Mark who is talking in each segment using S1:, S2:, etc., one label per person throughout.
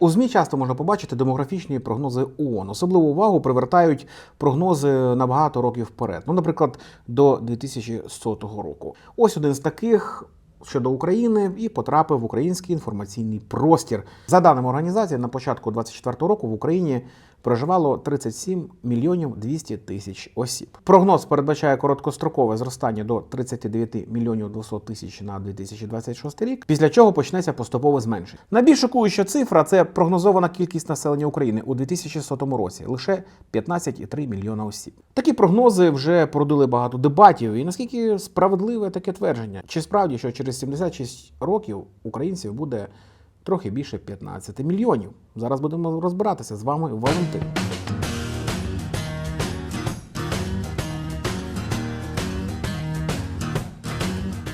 S1: У ЗМІ часто можна побачити демографічні прогнози ООН. Особливу увагу привертають прогнози на багато років вперед. Ну, наприклад, до 2100 року. Ось один з таких. Щодо України і потрапив в український інформаційний простір. За даними організації, на початку 2024 року в Україні проживало 37 мільйонів 200 тисяч осіб. Прогноз передбачає короткострокове зростання до 39 мільйонів 200 тисяч на 2026 рік, після чого почнеться поступове зменшення. Найбільш шокуюча цифра це прогнозована кількість населення України у 2100 році лише 15,3 мільйона осіб. Такі прогнози вже породили багато дебатів. І наскільки справедливе таке твердження? Чи справді, що через 76 років українців буде трохи більше 15 мільйонів? Зараз будемо розбиратися з вами Валентин.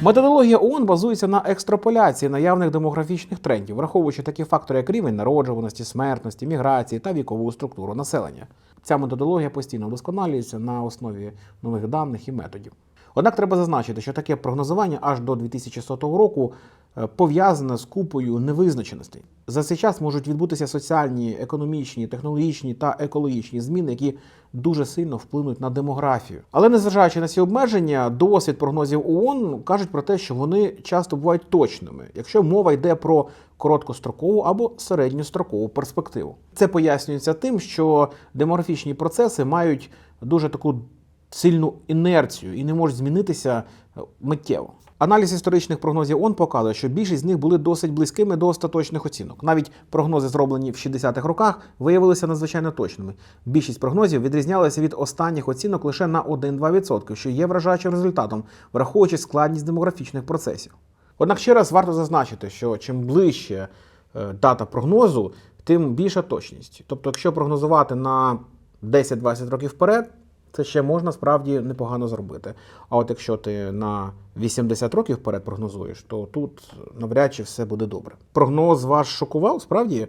S1: Методологія ООН базується на екстраполяції наявних демографічних трендів, враховуючи такі фактори, як рівень народжуваності, смертності, міграції та вікову структуру населення. Ця методологія постійно вдосконалюється на основі нових даних і методів. Однак треба зазначити, що таке прогнозування аж до 2100 року е, пов'язане з купою невизначеностей. За цей час можуть відбутися соціальні, економічні, технологічні та екологічні зміни, які дуже сильно вплинуть на демографію. Але незважаючи на ці обмеження, досвід прогнозів ООН кажуть про те, що вони часто бувають точними, якщо мова йде про короткострокову або середньострокову перспективу. Це пояснюється тим, що демографічні процеси мають дуже таку сильну інерцію і не можуть змінитися миттєво. Аналіз історичних прогнозів ООН показує, що більшість з них були досить близькими до остаточних оцінок. Навіть прогнози, зроблені в 60-х роках, виявилися надзвичайно точними. Більшість прогнозів відрізнялася від останніх оцінок лише на 1-2%, що є вражаючим результатом, враховуючи складність демографічних процесів. Однак ще раз варто зазначити, що чим ближче е, дата прогнозу, тим більша точність. Тобто, якщо прогнозувати на 10-20 років вперед, це ще можна справді непогано зробити. А от якщо ти на 80 років вперед прогнозуєш, то тут навряд чи все буде добре. Прогноз ваш шокував, справді,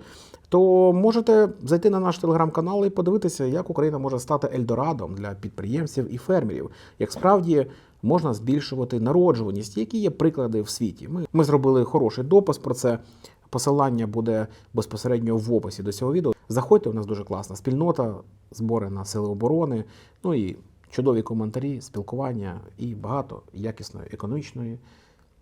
S1: то можете зайти на наш телеграм-канал і подивитися, як Україна може стати Ельдорадом для підприємців і фермерів, як справді можна збільшувати народжуваність, які є приклади в світі. Ми, ми зробили хороший допис про це. Посилання буде безпосередньо в описі до цього відео. Заходьте, у нас дуже класна спільнота, збори на сили оборони, ну і чудові коментарі, спілкування і багато якісної економічної,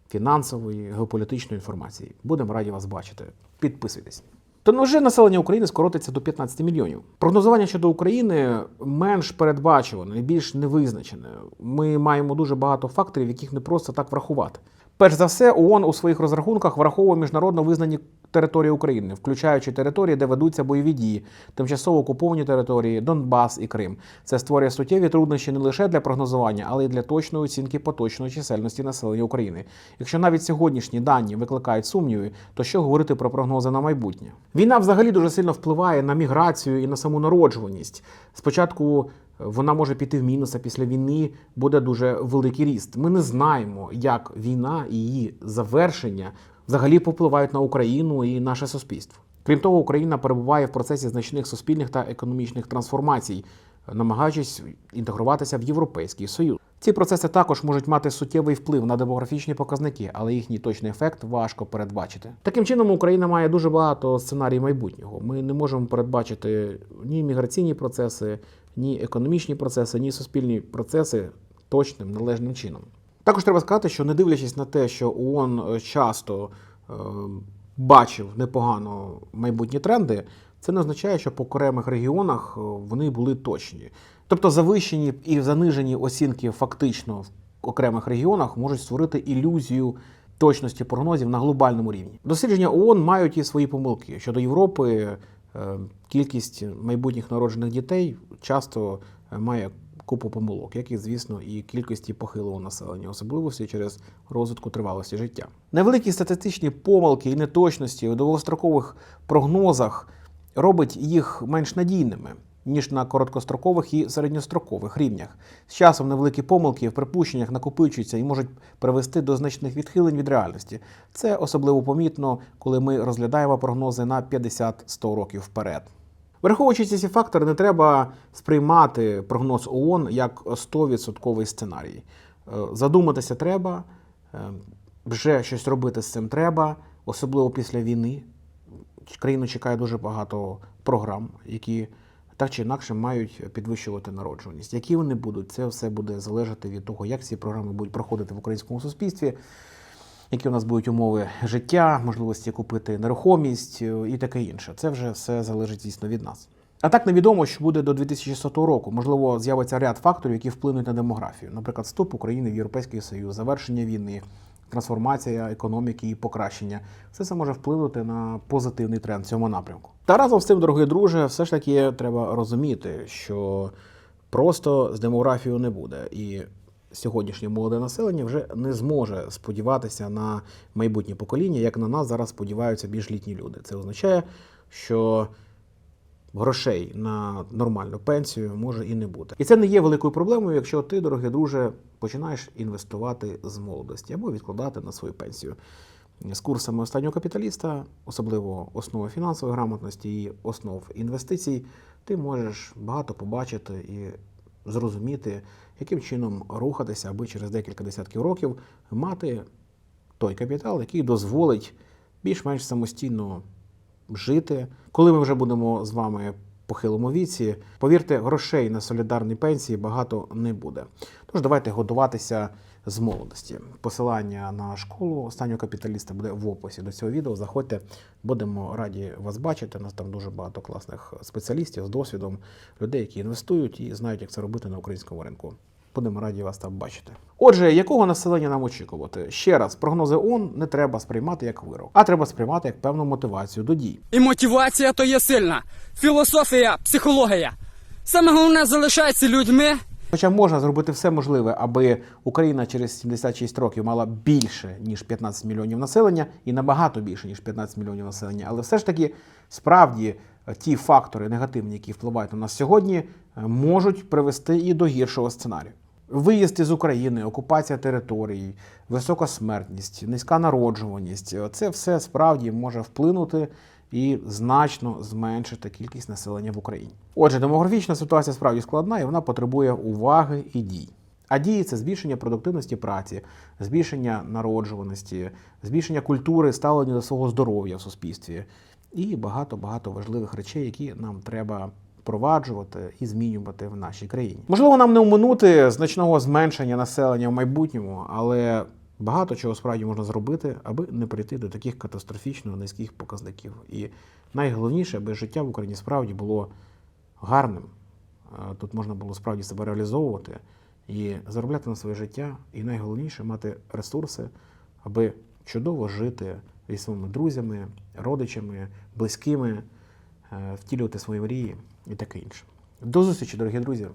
S1: фінансової, геополітичної інформації. Будемо раді вас бачити. Підписуйтесь. То вже населення України скоротиться до 15 мільйонів. Прогнозування щодо України менш передбачуване більш невизначене. Ми маємо дуже багато факторів, яких не просто так врахувати. Перш за все, ООН у своїх розрахунках враховує міжнародно визнані території України, включаючи території, де ведуться бойові дії, тимчасово окуповані території, Донбас і Крим. Це створює суттєві труднощі не лише для прогнозування, але й для точної оцінки поточної чисельності населення України. Якщо навіть сьогоднішні дані викликають сумніви, то що говорити про прогнози на майбутнє? Війна взагалі дуже сильно впливає на міграцію і на саму народжуваність. Спочатку вона може піти в мінус, а після війни буде дуже великий ріст. Ми не знаємо, як війна і її завершення взагалі попливають на Україну і наше суспільство. Крім того, Україна перебуває в процесі значних суспільних та економічних трансформацій, намагаючись інтегруватися в Європейський Союз. Ці процеси також можуть мати суттєвий вплив на демографічні показники, але їхній точний ефект важко передбачити. Таким чином, Україна має дуже багато сценаріїв майбутнього. Ми не можемо передбачити ні міграційні процеси, ні економічні процеси, ні суспільні процеси точним належним чином. Також треба сказати, що не дивлячись на те, що ООН часто е, бачив непогано майбутні тренди, це не означає, що по окремих регіонах е, вони були точні. Тобто завищені і занижені оцінки фактично в окремих регіонах можуть створити ілюзію точності прогнозів на глобальному рівні. Дослідження ООН мають і свої помилки щодо Європи. Е, Кількість майбутніх народжених дітей часто е, має купу помилок, як і, звісно, і кількості похилого населення, особливості через розвитку тривалості життя. Невеликі статистичні помилки і неточності у довгострокових прогнозах робить їх менш надійними. Ніж на короткострокових і середньострокових рівнях. З часом невеликі помилки в припущеннях накопичуються і можуть привести до значних відхилень від реальності. Це особливо помітно, коли ми розглядаємо прогнози на 50-100 років вперед. Враховуючи ці фактори, не треба сприймати прогноз ООН як 100% сценарій. Е, Задуматися треба, е, вже щось робити з цим треба, особливо після війни. країну чекає дуже багато програм, які так чи інакше мають підвищувати народжуваність. Які вони будуть, це все буде залежати від того, як ці програми будуть проходити в українському суспільстві, які у нас будуть умови життя, можливості купити нерухомість е, і таке інше. Це вже все залежить, звісно, від нас. А так невідомо, що буде до 2100 року. Можливо, з'явиться ряд факторів, які вплинуть на демографію. Наприклад, вступ України в Європейський Союз, завершення війни, трансформація економіки і покращення. Все це може вплинути на позитивний тренд в цьому напрямку. Та разом з тим, дорогий друже, все ж таки треба розуміти, що просто з демографією не буде. І сьогоднішнє молоде населення вже не зможе сподіватися на майбутнє покоління, як на нас зараз сподіваються більш літні люди. Це означає, що грошей на нормальну пенсію може і не бути. І це не є великою проблемою, якщо ти, дорогий друже, починаєш інвестувати з молодості або відкладати на свою пенсію. З курсами останнього капіталіста, особливо основи фінансової грамотності і основ інвестицій, ти можеш багато побачити і зрозуміти, яким чином рухатися, аби через декілька десятків років мати той капітал, який дозволить більш-менш самостійно жити. Коли ми вже будемо з вами похилому віці, повірте, грошей на солідарні пенсії багато не буде. Тож давайте готуватися з молодості. Посилання на школу останнього капіталіста буде в описі до цього відео. Заходьте, будемо раді вас бачити. У нас там дуже багато класних спеціалістів з досвідом, людей, які інвестують і знають, як це робити на українському ринку. Будемо раді вас там бачити. Отже, якого населення нам очікувати? Ще раз, прогнози ООН не треба сприймати як вирок, а треба сприймати як певну мотивацію до дій.
S2: І мотивація то є сильна. Філософія, психологія. Саме головне залишається людьми.
S1: Хоча можна зробити все можливе, аби Україна через 76 років мала більше ніж 15 мільйонів населення, і набагато більше ніж 15 мільйонів населення, але все ж таки справді ті фактори негативні, які впливають на нас сьогодні, е, можуть привести і до гіршого сценарію. Виїзд із України, окупація територій, висока смертність, низька народжуваність це все справді може вплинути і значно зменшити кількість населення в Україні. Отже, демографічна ситуація справді складна і вона потребує уваги і дій. А дії це збільшення продуктивності праці, збільшення народжуваності, збільшення культури, ставлення до свого здоров'я в суспільстві і багато багато важливих речей, які нам треба впроваджувати і змінювати в нашій країні. Можливо, нам не оминути значного зменшення населення в майбутньому, але багато чого справді можна зробити, аби не прийти до таких катастрофічно низьких показників. І найголовніше, аби життя в Україні справді було гарним. Е, Тут можна було справді себе реалізовувати і заробляти на своє життя, і найголовніше мати ресурси, аби чудово жити зі своїми друзями, родичами, близькими, втілювати свої мрії і таке інше. До зустрічі, дорогі друзі!